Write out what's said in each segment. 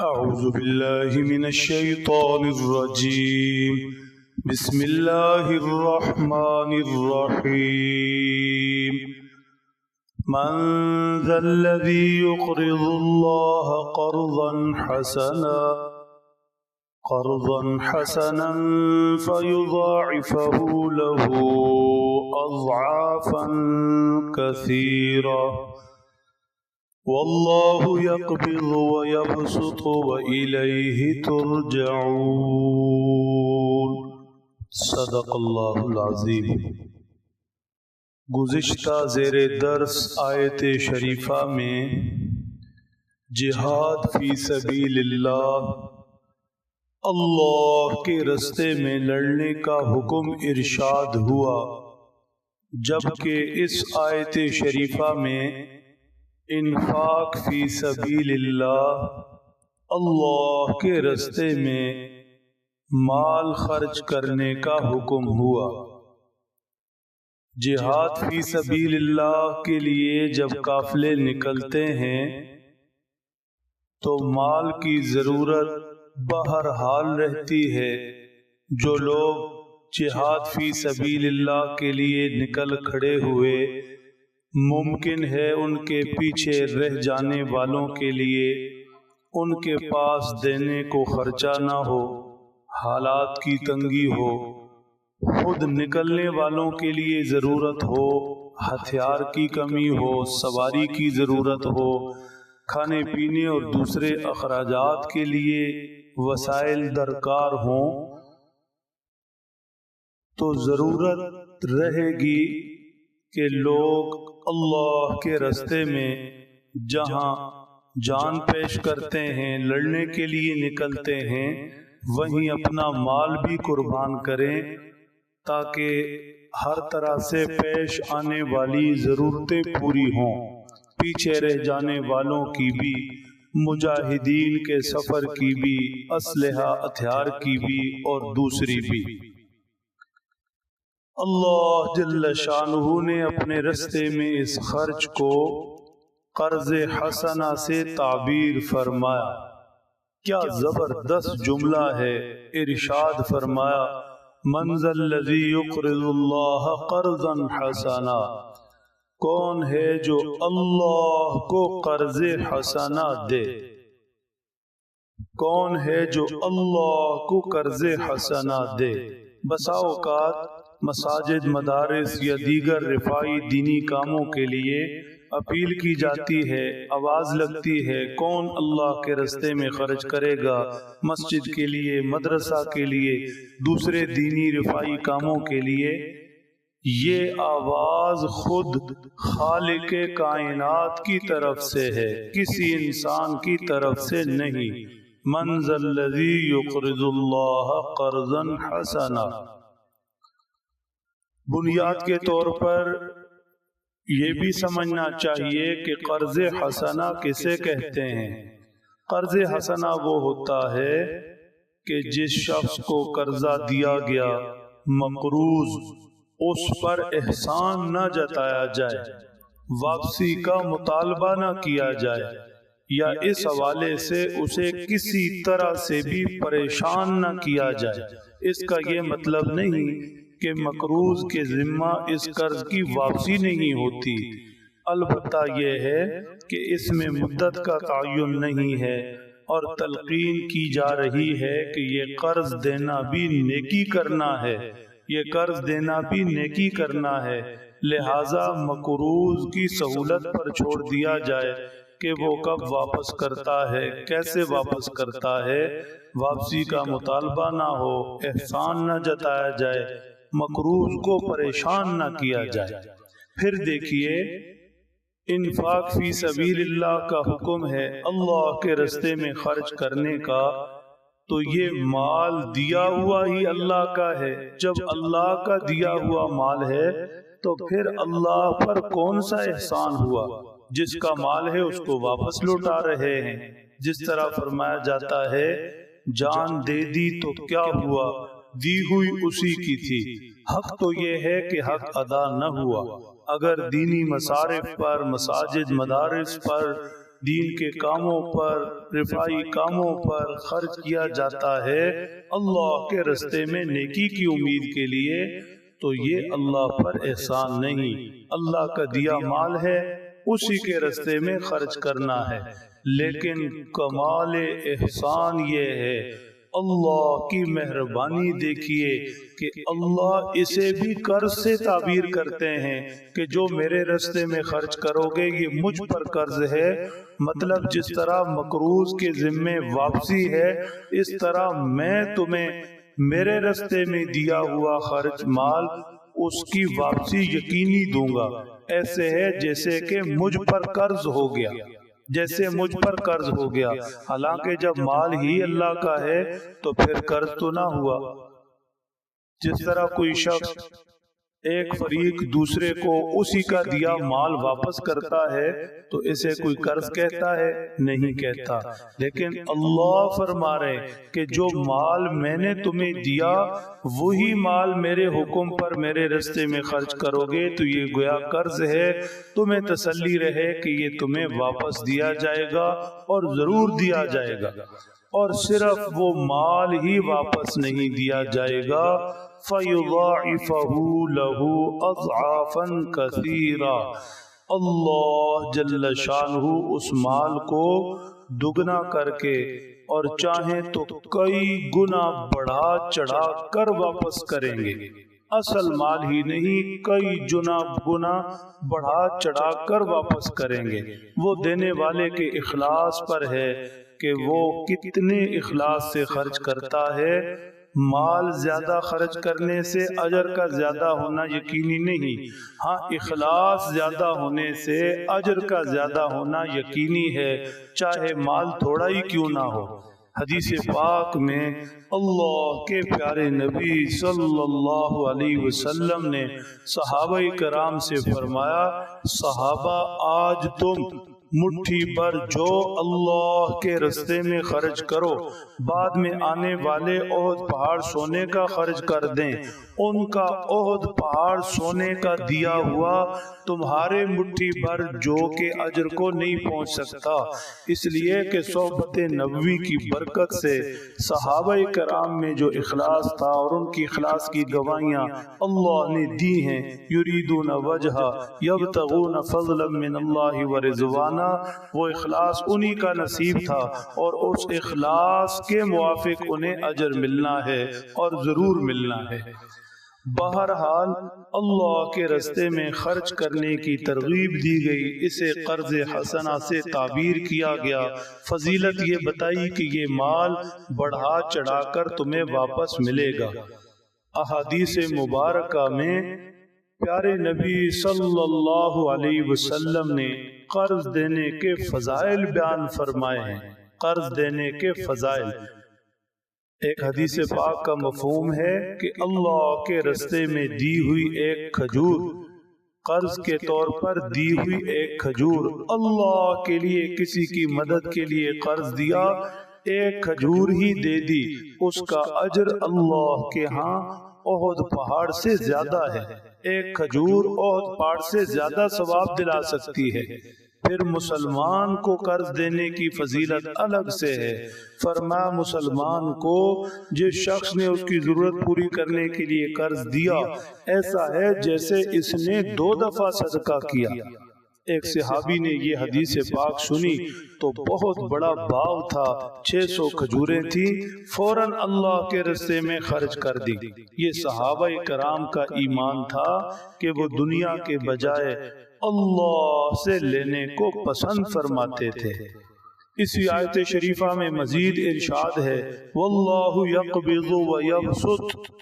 أعوذ بالله من الشيطان الرجيم. بسم الله الرحمن الرحيم. من ذا الذي يقرض الله قرضا حسنا قرضا حسنا فيضاعفه له أضعافا كثيرة. والله يقبض ويبسط وإليه ترجعون. صدق اللہ العظیم. گزشتہ زیر درس آیت شریفہ میں جہاد فی سبیل اللہ اللہ کے رستے میں لڑنے کا حکم ارشاد ہوا، جبکہ اس آیت شریفہ میں انفاق فی سبیل اللہ اللہ کے رستے میں مال خرچ کرنے کا حکم ہوا۔ جہاد فی سبیل اللہ کے لیے جب قافلے نکلتے ہیں، تو مال کی ضرورت بہرحال رہتی ہے۔ جو لوگ جہاد فی سبیل اللہ کے لیے نکل کھڑے ہوئے ممکن ہے ان کے پیچھے رہ جانے والوں کے لیے ان کے پاس دینے کو خرچہ نہ ہو، حالات کی تنگی ہو، خود نکلنے والوں کے لیے ضرورت ہو، ہتھیار کی کمی ہو، سواری کی ضرورت ہو، کھانے پینے اور دوسرے اخراجات کے لیے وسائل درکار ہوں، تو ضرورت رہے گی کہ لوگ اللہ کے رستے میں جہاں جان پیش کرتے ہیں لڑنے کے لیے نکلتے ہیں وہیں اپنا مال بھی قربان کریں تاکہ ہر طرح سے پیش آنے والی ضرورتیں پوری ہوں۔ پیچھے رہ جانے والوں کی بھی مجاہدین کے سفر کی بھی اسلحہ ہتھیار کی بھی اور دوسری بھی۔ اللہ جل شانہ نے اپنے رستے میں اس خرچ کو قرض حسنہ سے تعبیر فرمایا۔ کیا زبردست جملہ ہے ارشاد فرمایا۔ منزل الذی یقرض اللہ قرضا حسنا کون ہے جو اللہ کو قرض حسنہ دے؟ کون ہے جو اللہ کو قرض حسنہ دے؟ بسا اوقات مساجد، مدارس یا دیگر رفائی دینی کاموں کے لیے اپیل کی جاتی ہے، آواز لگتی ہے، کون اللہ کے رستے میں خرچ کرے گا؟ مسجد کے لیے، مدرسہ کے لیے، دوسرے دینی رفائی کاموں کے لیے؟ یہ آواز خود خالق کائنات کی طرف سے ہے، کسی انسان کی طرف سے نہیں۔ منزل الذی یقرض اللہ قرضا حسنا۔ بنیاد کے طور پر یہ بھی سمجھنا چاہیے کہ قرض حسنہ کسے کہتے ہیں؟ قرض حسنہ وہ ہوتا ہے کہ جس شخص کو قرضہ دیا گیا، مقروض، اس پر احسان نہ جتایا جائے، واپسی کا مطالبہ نہ کیا جائے، یا اس حوالے سے اسے کسی طرح سے بھی پریشان نہ کیا جائے۔ اس کا یہ مطلب نہیں کہ مقروض کے ذمہ اس قرض کی واپسی نہیں ہوتی۔ البتہ یہ ہے کہ اس میں مدت کا تعین نہیں ہے اور تلقین کی جا رہی ہے کہ یہ قرض دینا بھی نیکی کرنا ہے۔ یہ قرض دینا بھی نیکی کرنا ہے۔ لہذا مقروض کی سہولت پر چھوڑ دیا جائے کہ وہ کب واپس کرتا ہے کیسے واپس کرتا ہے؟ واپسی کا مطالبہ نہ ہو احسان نہ جتایا جائے مقروض کو پریشان نہ کیا جائے۔ پھر دیکھیے، انفاق فی سبیل اللہ کا حکم ہے اللہ کے رستے میں خرچ کرنے کا۔ تو یہ مال دیا ہوا ہی اللہ کا ہے۔ جب اللہ کا دیا ہوا مال ہے، تو پھر اللہ پر کون سا احسان ہوا؟ جس کا مال ہے، اس کو واپس لوٹا رہے ہیں۔ جس طرح فرمایا جاتا ہے، جان دے دی تو کیا ہوا؟ دی ہوئی اسی کی تھی۔ حق تو یہ ہے کہ حق ادا نہ ہوا۔ اگر دینی مصارف پر، مساجد، مدارس پر، دین کے کاموں پر، رفائی کاموں پر خرچ کیا جاتا ہے اللہ کے رستے میں نیکی کی امید کے لیے، تو یہ اللہ پر احسان نہیں۔ اللہ کا دیا مال ہے، اسی کے رستے میں خرچ کرنا ہے۔ لیکن کمال احسان یہ ہے اللہ کی مہربانی دیکھیے کہ اللہ اسے بھی قرض سے تعبیر کرتے ہیں کہ جو میرے رستے میں خرچ کرو گے یہ مجھ پر قرض ہے۔ مطلب جس طرح مقروض کے ذمے واپسی ہے، اس طرح میں تمہیں میرے رستے میں دیا ہوا خرچ مال، اس کی واپسی یقینی دوں گا۔ ایسے ہے جیسے کہ مجھ پر قرض ہو گیا۔ جیسے مجھ پر قرض ہو گیا حالانکہ جب مال ہی اللہ کا ہے تو پھر قرض تو نہ ہوا۔ جس طرح کوئی شخص ایک فریق دوسرے کو اسی کا دیا مال واپس کرتا ہے تو اسے کوئی قرض کہتا ہے؟ نہیں کہتا۔ لیکن اللہ فرما رہے کہ جو مال میں نے تمہیں دیا وہی مال میرے حکم پر میرے رستے میں خرچ کرو گے تو یہ گویا قرض ہے۔ تمہیں تسلی رہے کہ یہ تمہیں واپس دیا جائے گا اور ضرور دیا جائے گا۔ اور صرف وہ مال ہی واپس نہیں دیا جائے گا، فَيُضَاعِفَهُ لَهُ أَضْعَافًا كَثِيرًا۔ اللہ جل شانہ اس مال کو دگنا کر کے اور چاہیں تو کئی گنا بڑھا چڑھا کر واپس کریں گے۔ اصل مال ہی نہیں، کئی جنا گنا بڑھا چڑھا کر واپس کریں گے۔ وہ دینے والے کے اخلاص پر ہے۔ کہ وہ کتنے اخلاص سے خرچ کرتا ہے مال زیادہ خرچ کرنے سے اجر کا زیادہ ہونا یقینی نہیں۔ ہاں اخلاص زیادہ ہونے سے اجر کا زیادہ ہونا یقینی ہے چاہے مال تھوڑا ہی کیوں نہ ہو۔ حدیث پاک میں اللہ کے پیارے نبی صلی اللہ علیہ وسلم نے صحابہ کرام سے فرمایا صحابہ آج تم مٹھی پر جو اللہ کے رستے میں خرچ کرو، بعد میں آنے والے عہد پہاڑ سونے کا خرچ کر دیں۔ ان کا عہد پہاڑ سونے کا دیا ہوا تمہارے مٹھی پر جو کہ اجر کو نہیں پہنچ سکتا۔ اس لیے کہ صحبت نبوی کی برکت سے صحابہ کرام میں جو اخلاص تھا اور ان کی اخلاص کی گواہیاں اللہ نے دی ہیں، یریدون وجہ یبتغون فضلا من اللہ ورزوانا وہ اخلاص انہی کا نصیب تھا اور اس اخلاص کے موافق انہیں اجر ملنا ہے اور ضرور ملنا ہے۔ بہرحال اللہ کے رستے میں خرچ کرنے کی ترغیب دی گئی۔ اسے قرض حسنہ سے تعبیر کیا گیا۔ فضیلت یہ بتائی کہ یہ مال بڑھا چڑھا کر تمہیں واپس ملے گا۔ احادیث مبارکہ میں پیارے نبی صلی اللہ علیہ وسلم نے قرض دینے کے فضائل بیان فرمائے ہیں۔ قرض دینے کے فضائل۔ ایک حدیث پاک کا مفہوم ہے کہ اللہ کے رستے میں دی ہوئی ایک کھجور قرض کے طور پر دی ہوئی ایک کھجور۔ اللہ کے لیے کسی کی مدد کے لیے قرض دیا ایک کھجور ہی دے دی۔ اس کا اجر اللہ کے ہاں عہد پہاڑ سے زیادہ ہے۔ ایک کھجور عہد پہاڑ سے زیادہ ثواب دلا سکتی ہے۔ پھر مسلمان کو قرض دینے کی فضیلت الگ سے ہے۔ فرما مسلمان کو جس شخص نے اس کی ضرورت پوری کرنے کے لیے قرض دیا، ایسا ہے جیسے اس نے دو دفعہ صدقہ کیا۔ ایک صحابی نے یہ حدیث پاک سنی تو بہت بڑا باؤ تھا۔ چھ سو کھجوریں تھی فوراً اللہ کے رستے میں خرچ کر دی۔ یہ صحابہ کرام کا ایمان تھا کہ وہ دنیا کے بجائے اللہ سے لینے کو پسند فرماتے تھے۔ اسی آیت شریفہ میں مزید ارشاد ہے واللہ یقبض و یبسط۔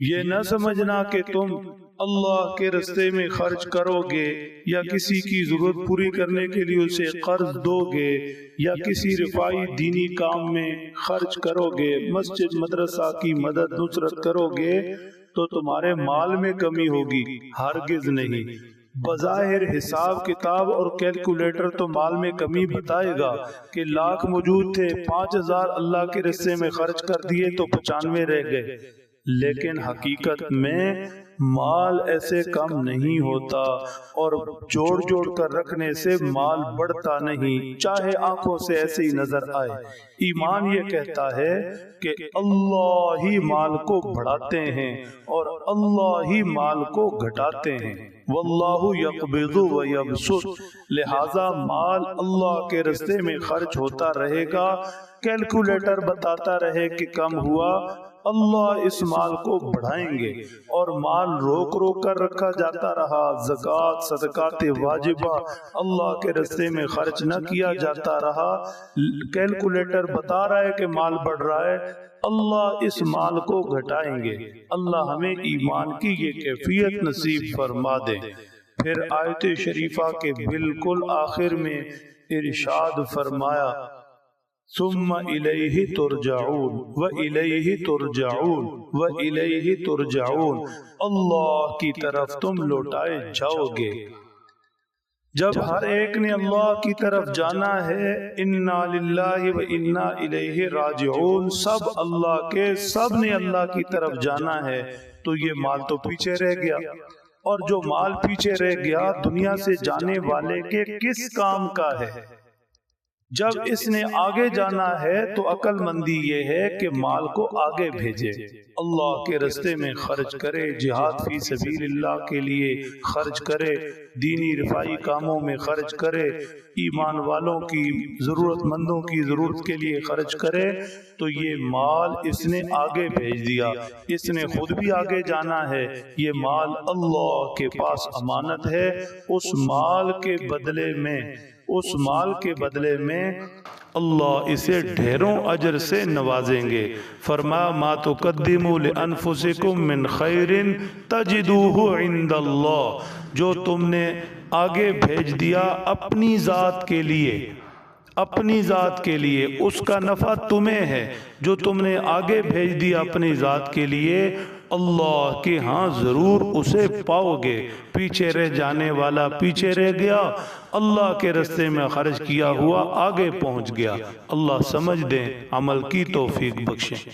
یہ نہ سمجھنا کہ تم اللہ کے رستے میں خرچ کرو گے یا کسی کی ضرورت پوری کرنے کے لیے اسے قرض دو گے یا کسی رفائی دینی کام میں خرچ کرو گے مسجد مدرسہ کی مدد نصرت کرو گے تو تمہارے مال میں کمی ہوگی ہرگز نہیں۔ بظاہر حساب کتاب اور کیلکولیٹر تو مال میں کمی بتائے گا کہ لاکھ موجود تھے، پانچ ہزار اللہ کے رسے میں خرچ کر دیے تو پچانوے رہ گئے۔ لیکن حقیقت میں مال ایسے کم نہیں ہوتا اور جوڑ جوڑ کر رکھنے سے مال بڑھتا نہیں، چاہے آنکھوں سے ایسے ہی نظر آئے۔ ایمان یہ کہتا ہے کہ اللہ ہی مال کو بڑھاتے ہیں اور اللہ ہی مال کو گھٹاتے ہیں۔ واللہ یقبض و یبسط. لہذا مال اللہ کے رستے میں خرچ ہوتا رہے گا کیلکولیٹر بتاتا رہے کہ کم ہوا، اللہ اس مال کو بڑھائیں گے۔ اور مال روک روک کر رکھا جاتا رہا، زکوٰۃ، صدقات واجبہ اللہ کے رستے میں خرچ نہ کیا جاتا رہا۔ کیلکولیٹر بتا رہا ہے کہ مال بڑھ رہا ہے، اللہ اس مال کو گھٹائیں گے۔ اللہ ہمیں ایمان کی یہ کیفیت نصیب فرما دے۔ پھر آیت شریفہ کے بالکل آخر میں ارشاد فرمایا ثم الیہ ترجعون و الیہ ترجعون و الیہ ترجعون اللہ کی طرف تم لوٹائے جاؤ گے۔ جب ہر ایک نے اللہ کی طرف جانا ہے انا للہ و انا الیہ راجعون۔ سب اللہ کے سب نے اللہ کی طرف جانا ہے۔ تو یہ مال تو پیچھے رہ گیا۔ اور جو مال پیچھے رہ گیا دنیا سے جانے والے کے کس کام کا ہے؟ جب اس نے آگے جانا ہے تو عقل مندی یہ ہے کہ مال کو آگے بھیجے۔ اللہ کے رستے میں خرچ کرے جہاد فی سبیل اللہ کے لیے خرچ کرے دینی رفائی کاموں میں خرچ کرے ایمان والوں کی ضرورت مندوں کی ضرورت کے لیے خرچ کرے تو یہ مال اس نے آگے بھیج دیا۔ اس نے خود بھی آگے جانا ہے۔ یہ مال اللہ کے پاس امانت ہے اس مال کے بدلے میں اس مال کے بدلے میں اللہ اسے ڈھیروں اجر سے نوازیں گے۔ فرما ما تقدموا لانفسکم من خیر تجدوه عند اللہ جو تم نے آگے بھیج دیا اپنی ذات کے لیے۔ اپنی ذات کے لیے اس کا نفع تمہیں ہے۔ جو تم نے آگے بھیج دیا اپنی ذات کے لیے۔ اللہ کے ہاں ضرور اسے پاؤ گے پیچھے رہ جانے والا پیچھے رہ گیا۔ اللہ کے رستے میں خرچ کیا ہوا آگے پہنچ گیا۔ اللہ سمجھ دیں، عمل کی توفیق بخشیں۔